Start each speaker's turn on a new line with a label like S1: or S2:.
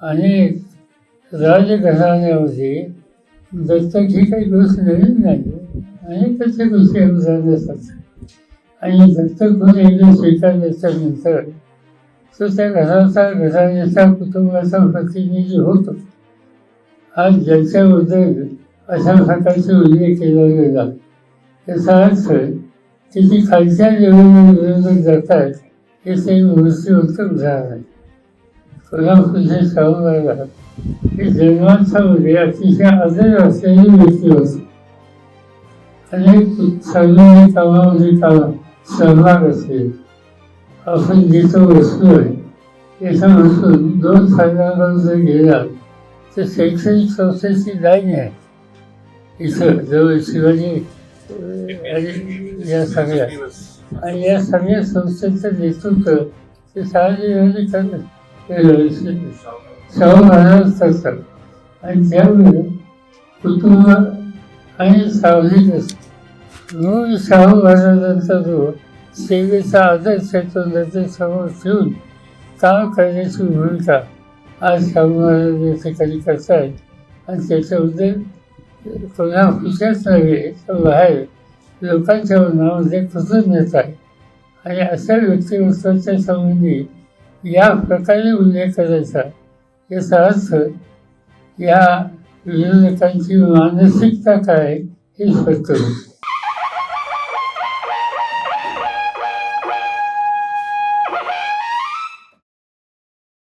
S1: आणि राजघराण्यामध्ये दत्तक ही काही गोष्ट नवीन नाही. अनेक अशा गोष्टी अनुदान असतात आणि दत्तक होऊन एकदा स्वीकारल्याच्यानंतर तो त्या घराचा घराण्याचा कुटुंबाचा प्रतिनिधी होतो. आज ज्याच्याबद्दल अशा प्रकारचे उल्लेख केला गेला त्याचा अर्थ किती खालच्या लेवलवर विरोधक जातात हे ते उत्तम उदाहरण आहे फुलाफुले शाहू महाराज हे जन्मांच्यामध्ये अतिशय आदर असलेली व्यक्ती होती अनेक सार्वजनिक कामामध्ये कामा सहभाग असेल आपण जिथं वस्तू आहे तिथं बसून दोन साधारण जर गेला तर शैक्षणिक संस्थेची लाईन आहे इथं जवळ शिवाजी या सगळ्या आणि या सगळ्या संस्थेचं नेतृत्व ते शहाजी करत शाहू महाराज करतात आणि त्यामुळे कुटुंब आणि सावलीत असतं. म्हणून शाहू महाराजांचा जो सेवेचा आदर्श आहे तो ठेवून काम करण्याची भूमिका आज शाहू महाराज या ठिकाणी करतायत आणि त्याच्याबद्दल कोणा हुशाच नव्हे तर बाहेर लोकांच्या मनामध्ये कृतज्ञता आहे. आणि अशा व्यक्तिमत्वाच्या संबंधी या प्रकारे उल्लेख करायचा याचा अर्थ या विरोधकांची मानसिकता काय हे स्पष्ट होते